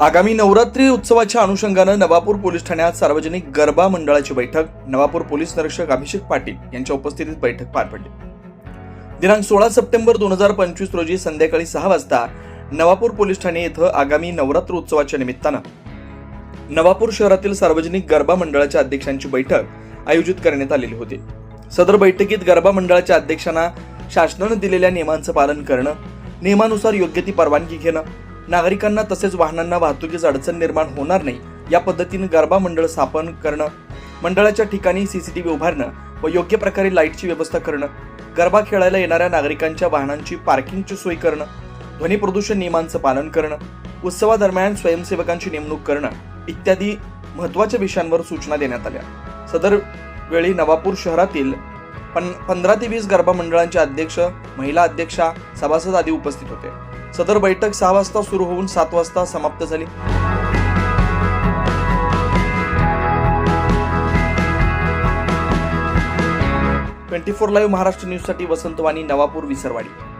आगामी नवरात्री उत्सवाच्या अनुषंगानं नवापूर पोलीस ठाण्यात सार्वजनिक गरबा मंडळाची बैठक नवापूर पोलीस निरीक्षक अभिषेक पाटील यांच्या उपस्थितीत बैठक पार पडली. दिनांक सोळा सप्टेंबर दोन हजार पंचवीस रोजी संध्याकाळी सहा वाजता नवापूर पोलीस ठाणे येथे आगामी नवरात्र उत्सवाच्या निमित्तानं नवापूर शहरातील सार्वजनिक गरबा मंडळाच्या अध्यक्षांची बैठक आयोजित करण्यात आलेली होती. सदर बैठकीत गरबा मंडळाच्या अध्यक्षांना शासनानं दिलेल्या नियमांचं पालन करणं नियमानुसार योग्य ती परवानगी घेणं नागरिकांना तसेच वाहनांना वाहतुकीस अडचण निर्माण होणार नाही. या पद्धतीने गरबा मंडळ स्थापन करणं मंडळाच्या ठिकाणी सीसीटीव्ही उभारणं व योग्य प्रकारे लाईटची व्यवस्था करणं गरबा खेळायला येणाऱ्या नागरिकांच्या वाहनांची पार्किंगची सोय करणं ध्वनी प्रदूषण नियमांचं पालन करणं उत्सवादरम्यान स्वयंसेवकांची नेमणूक करणं इत्यादी महत्त्वाच्या विषयांवर सूचना देण्यात आल्या. सदर वेळी नवापूर शहरातील पण पंधरा ते वीस गरबा मंडळांचे अध्यक्ष महिला अध्यक्षा सभासद आदी उपस्थित होते. सदर बैठक सहा वाजता सुरू होऊन सात वाजता समाप्त झाली. ट्वेंटी फोर लाईव्ह महाराष्ट्र न्यूजसाठी वसंतवाणी नवापूर विसरवाडी.